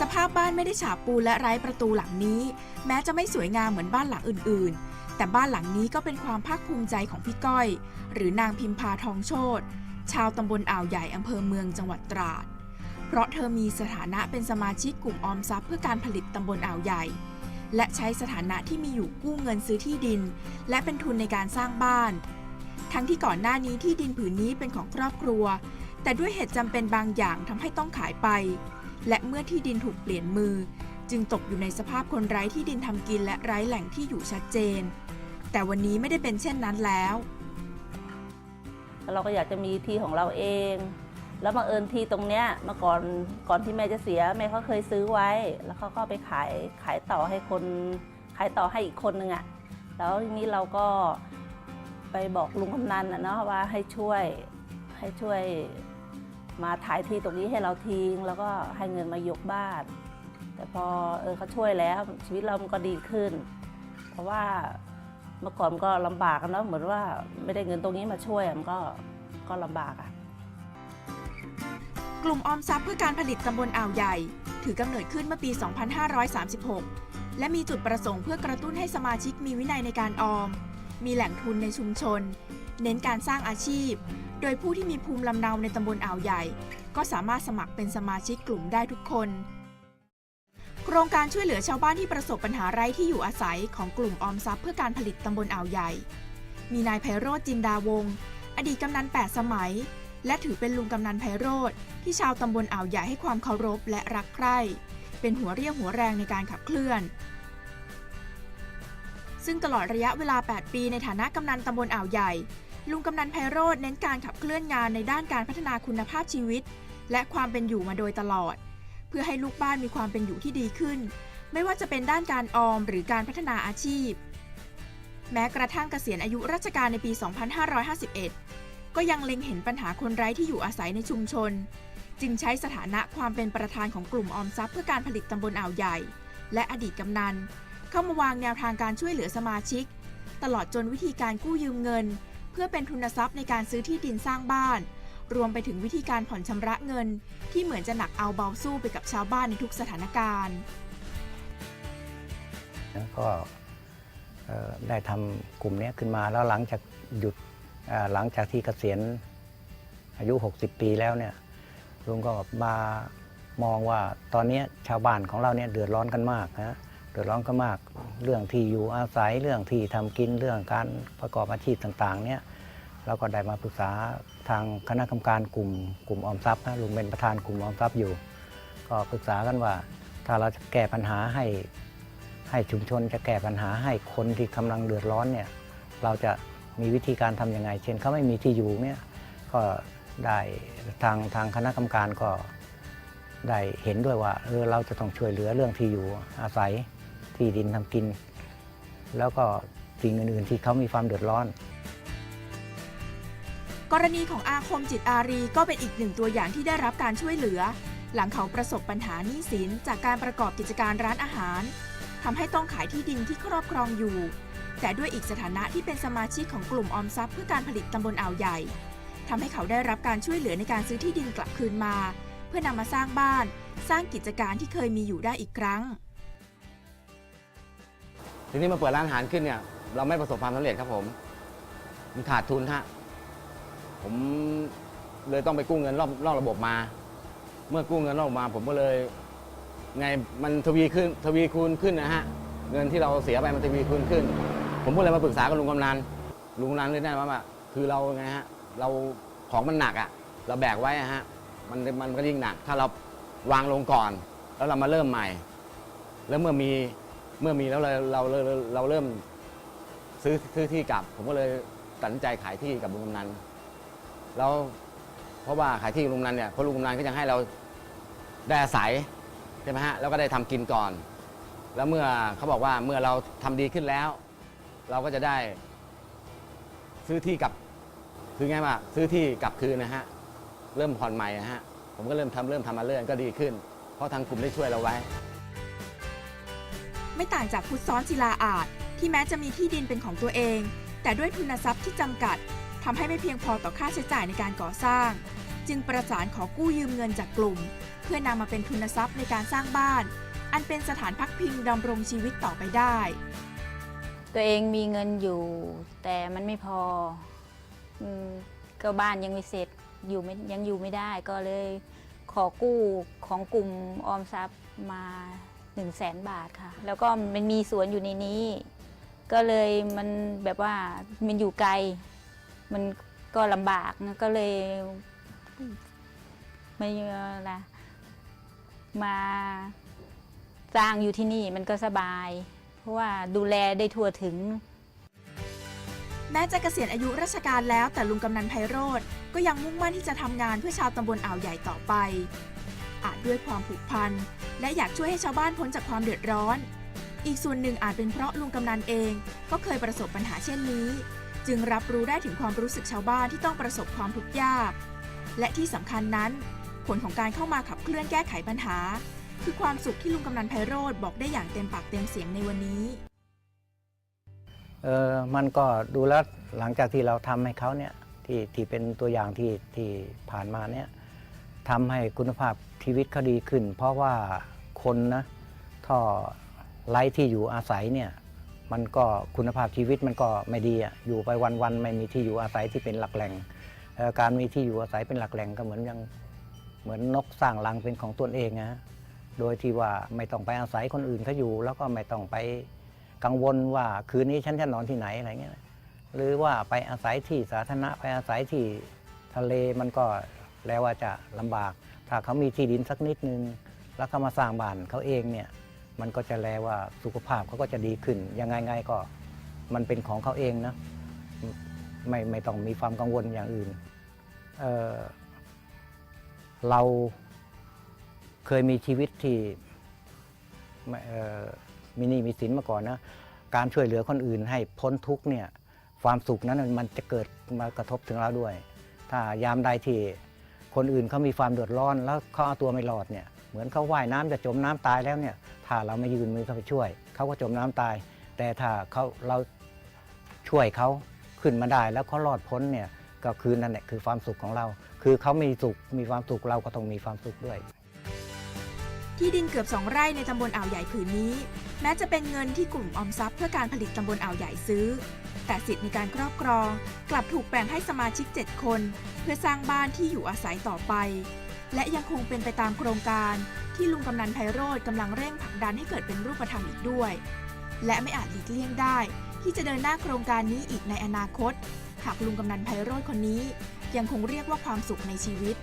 สภาพบ้านไม่ได้ฉาบปูนและไร้ประตูหลังนี้ แม้จะไม่สวยงามเหมือนบ้านหลังอื่นๆ แต่บ้านหลังนี้ก็เป็นความภาคภูมิใจของพี่ก้อย หรือนางพิมพาทองโชตชาวตำบลอ่าวใหญ่อำเภอเมืองจังหวัดตราด เพราะเธอมีสถานะเป็นสมาชิกกลุ่มออมทรัพย์เพื่อการผลิตตำบลอ่าวใหญ่ และใช้สถานะที่มีอยู่กู้เงินซื้อที่ดิน และเป็นทุนในการสร้างบ้าน ทั้งที่ก่อนหน้านี้ที่ดินผืนนี้เป็นของครอบครัว แต่ด้วยเหตุจำเป็นบางอย่างทำให้ต้องขายไป และเมื่อที่ดินถูกเปลี่ยนมือ จึงตกอยู่ในสภาพคนไร้ที่ดินทำกินและไร้แหล่งที่อยู่ชัดเจน แต่วันนี้ไม่ได้เป็นเช่นนั้นแล้ว เราก็อยากจะมีที่ของเราเอง แล้วบังเอิญที่ตรงเนี้ยเมื่อก่อนก่อนที่แม่จะเสียแม่เขาเคยซื้อไว้ แล้วเขาก็ไปขายขายต่อให้คนขายต่อให้อีกคนนึงอะ่ะแล้วทีนี้เราก็ไปบอกลุงกำนันอะเนาะว่าให้ช่วยให้ช่วย มาถ่ายที่ตรงนี้ให้เราทิ้ง แล้วก็ให้เงินมายกบ้าน แต่พอเออเขาช่วยแล้วชีวิตเรามันก็ดีขึ้น เพราะว่าเมื่อก่อนมันก็ลำบากกันเนาะเหมือนว่าไม่ได้เงินตรงนี้มาช่วยมันก็ก็ลำบากอะกลุ่มออมทรัพย์เพื่อการผลิตตำบลอ่าวใหญ่ ถือกำเนิดขึ้นเมื่อปี 2536 และมีจุดประสงค์เพื่อกระตุ้นให้สมาชิกมีวินัยในการออม มีแหล่งทุนในชุมชน เน้นการสร้างอาชีพ โดยผู้ที่มีภูมิลำเนาในตำบลอ่าวใหญ่ ก็สามารถสมัครเป็นสมาชิกกลุ่มได้ทุกคน โครงการช่วยเหลือชาวบ้านที่ประสบปัญหาไร้ที่อยู่อาศัยของกลุ่มออมทรัพย์เพื่อการผลิตตำบลอ่าวใหญ่ มีนายไพโรธจินดาวงศ์อดีตกำนันแปดสมัย และถือเป็นลุงกำนันไพโรธที่ชาวตำบลอ่าวใหญ่ให้ความเคารพและรักใคร่ เป็นหัวเรี่ยวหัวแรงในการขับเคลื่อน ซึ่งตลอดระยะเวลา 8 ปีในฐานะกำนันตำบลอ่าวใหญ่ ลุงกำนันไพโรธเน้นการขับเคลื่อนงานในด้านการพัฒนาคุณภาพชีวิต และความเป็นอยู่มาโดยตลอด เพื่อให้ลูกบ้านมีความเป็นอยู่ที่ดีขึ้น ไม่ว่าจะเป็นด้านการออมหรือการพัฒนาอาชีพ แม้กระทั่งเกษียณอายุราชการในปี 2551 ก็ยังเล็งเห็นปัญหาคนไร้ที่อยู่อาศัยในชุมชน จึงใช้สถานะความเป็นประธานของกลุ่มออมทรัพย์เพื่อการผลิตตำบลอ่าวใหญ่ และอดีตกำนัน เข้ามาวางแนวทางการช่วยเหลือสมาชิก ตลอดจนวิธีการกู้ยืมเงิน พื่อเป็นทุนทรัพย์ในการซื้อที่ดินสร้างบ้าน รวมไปถึงวิธีการผ่อนชำระเงิน ที่เหมือนจะหนักเอาเบาสู้ไปกับชาวบ้านในทุกสถานการณ์ก็ได้ทำกลุ่มนี้ขึ้นมาแล้วหลังจากหยุดหลังจากที่เกษียณอายุ 60 ปีแล้วเนี่ยลุงก็มามองว่าตอนนี้ชาวบ้านของเราเนี่ยเดือดร้อนกันมากนะ ดือดร้อนกันมาก เรื่องที่อยู่อาศัยเรื่องที่ทำกินเรื่องการประกอบอาชีพต่างๆ เนี่ยเราก็ได้มาปรึกษาทางคณะกรรมการกลุ่มกลุ่มออมทรัพย์นะลุงเป็นประธานกลุ่มออมทรัพย์อยู่ ก็ปรึกษากันว่า ถ้าเราจะแก้ปัญหาให้ให้ชุมชนจะแก้ปัญหาให้คนที่กำลังเดือดร้อนเนี่ยเราจะมีวิธีการทำยังไง เช่นเขาไม่มีที่อยู่เนี่ยก็ได้ทางทางคณะกรรมการก็ได้เห็นด้วยว่าเออเราจะต้องช่วยเหลือเรื่องที่อยู่อาศัย ที่ดินทำกิน แล้วก็สิ่งอื่นๆที่เขามีความเดือดร้อน กรณีของอาคมจิตอารีก็เป็นอีกหนึ่งตัวอย่างที่ได้รับการช่วยเหลือ หลังเขาประสบปัญหาหนี้สินจากการประกอบกิจการร้านอาหารทำให้ต้องขายที่ดินที่ครอบครองอยู่ แต่ด้วยอีกสถานะที่เป็นสมาชิกของกลุ่มออมทรัพย์เพื่อการผลิตตำบลอ่าวใหญ่ทำให้เขาได้รับการช่วยเหลือในการซื้อที่ดินกลับคืนมา เพื่อนำมาสร้างบ้าน สร้างกิจการที่เคยมีอยู่ได้อีกครั้ง ทีนี้มาเปิดร้านอาหารขึ้นเนี่ย เราไม่ประสบความสำเร็จครับผม มันขาดทุนฮะ ผมเลยต้องไปกู้เงินรอบนอกระบบมา เมื่อกู้เงินนอบมา ผมก็เลย ไงมันทวีขึ้นทวีคูณขึ้นนะฮะ เงินที่เราเสียไปมันทวีคูณขึ้น ผมก็เลยมาปรึกษากับลุงกำนันลุงกำนันเลยแนะนำว่าคือเราไงฮะ เราของมันหนักอะ่ะ เราแบกไว้อะฮะ มันมันก็ยิ่งหนัก ถ้าเราวางลงก่อน แล้วเรามาเริ่มใหม่ แล้วเมื่อมี เมื่อมีแล้วเราเราเราเราเริ่มซื้อซื้อที่กลับ ผมก็เลยตัดสินใจขายที่กับลุงกำนันแล้วเพราะว่าขายที่กับลุงกำนันเนี่ยเพราะลุงกำนันก็ยังให้เราได้อาศัยใช่ไหมฮะแล้วก็ได้ทำกินก่อน แล้วเมื่อเขาบอกว่าเมื่อเราทำดีขึ้นแล้ว เราก็จะได้ซื้อที่กลับคือไงว่าซื้อที่กลับคืนนะฮะเริ่มผ่อนใหม่นะฮะผมก็เริ่มทำเริ่มทำมาเรื่อยก็ดีขึ้น เพราะทางกลุ่มได้ช่วยเราไว้ ไม่ต่างจากพุทธซ้อนศิลาอาจ ที่แม้จะมีที่ดินเป็นของตัวเอง แต่ด้วยทุนทรัพย์ที่จำกัดทำให้ไม่เพียงพอต่อค่าใช้จ่ายในการก่อสร้าง จึงประสานขอกู้ยืมเงินจากกลุ่ม เพื่อนำมาเป็นทุนทรัพย์ในการสร้างบ้าน อันเป็นสถานพักพิงดำรงชีวิตต่อไปได้ ตัวเองมีเงินอยู่ แต่มันไม่พออืมก็บ้านยังไม่เสร็จอยู่ไม่ยังอยู่ไม่ได้ก็เลยขอกู้ของกลุ่มออมทรัพย์มา 1 0 0 0 0แสนบาทค่ะ แล้วก็มันมีสวนอยู่ในนี้ ก็เลยมันแบบว่ามันอยู่ไกล มันก็ลำบากนะก็เลยไม่อะมาสร้างอยู่ที่นี่มันก็สบาย เพราะว่าดูแลได้ทั่วถึง แม้จะเกษียณอายุราชการแล้วแต่ลุงกำนันไพโรธก็ยังมุ่งมั่นที่จะทำงานเพื่อชาวตำบลอ่าวใหญ่ต่อไป อาจด้วยความผูกพัน และอยากช่วยให้ชาวบ้านพ้นจากความเดือดร้อน อีกส่วนหนึ่งอาจเป็นเพราะลุงกำนันเองก็เคยประสบปัญหาเช่นนี้ จึงรับรู้ได้ถึงความรู้สึกชาวบ้านที่ต้องประสบความทุกข์ยาก และที่สำคัญนั้น ผลของการเข้ามาขับเคลื่อนแก้ไขปัญหา คือความสุขที่ลุงกำนันไพโรธบอกได้อย่างเต็มปากเต็มเสียงในวันนี้เออมันก็ดูแลหลังจากที่เราทำให้เขาเนี่ยที่ที่เป็นตัวอย่างที่ที่ผ่านมาเนี่ย ทำให้คุณภาพชีวิตเขาดีขึ้น เพราะว่าคนนะท่อไร้ที่อยู่อาศัยเนี่ยมันก็คุณภาพชีวิตมันก็ไม่ดีอะอยู่ไปวันๆไม่มีที่อยู่อาศัยที่เป็นหลักแหล่ง การมีที่อยู่อาศัยเป็นหลักแหล่งก็เหมือนยังเหมือนนกสร้างรังเป็นของตนเองนะโดยที่ว่าไม่ต้องไปอาศัยคนอื่นเขาอยู่ แล้วก็ไม่ต้องไปกังวลว่าคืนนี้ฉันจะนอนที่ไหนอะไรเงี้ยหรือว่าไปอาศัยที่สาธารณะไปอาศัยที่ทะเลมันก็ แล้วว่าจะลำบาก ถ้าเขามีที่ดินสักนิดนึง แล้วเขามาสร้างบ้านเขาเองเนี่ยมันก็จะแลว่าสุขภาพเขาก็จะดีขึ้น ยังไงไงก็มันเป็นของเขาเองนะไม่ไม่ต้องมีความกังวลอย่างอื่นเออเราเคยมีชีวิตที่ไม่เอ่อมีหนี้มีสินมาก่อนนะการช่วยเหลือคนอื่นให้พ้นทุกเนี่ยความสุขนั้นมันจะเกิดมากระทบถึงเราด้วย ถ้ายามใดที่ คนอื่นเขามีความเดือดร้อน แล้วเขาเอาตัวไม่รอดเนี่ยเหมือนเขาว่ายน้ำจะจมน้ำตายแล้วเนี่ยถ้าเราไม่ยืนมือเข้าไปช่วย เขาก็จมน้ำตาย แต่ถ้าเขาเราช่วยเขาขึ้นมาได้ แล้วเขารอดพ้นเนี่ยก็คือนั่นแหละคือความสุขของเรา คือเขามีสุขมีความสุขเราก็ต้องมีความสุขด้วย ที่ดินเกือบ2ไร่ในตำบลอ่าวใหญ่ผืนนี้ แม้จะเป็นเงินที่กลุ่มออมทรัพย์เพื่อการผลิตตำบลอ่าวใหญ่ซื้อ แต่สิทธิ์ในการครอบครอง กลับถูกแบ่งให้สมาชิก 7 คน เพื่อสร้างบ้านที่อยู่อาศัยต่อไป และยังคงเป็นไปตามโครงการ ที่ลุงกำนันไพโรธกำลังเร่งผลักดันให้เกิดเป็นรูปธรรมอีกด้วย และไม่อาจหลีกเลี่ยงได้ ที่จะเดินหน้าโครงการนี้อีกในอนาคต หากลุงกำนันไพโรธคนนี้ ยังคงเรียกว่าความสุขในชีวิต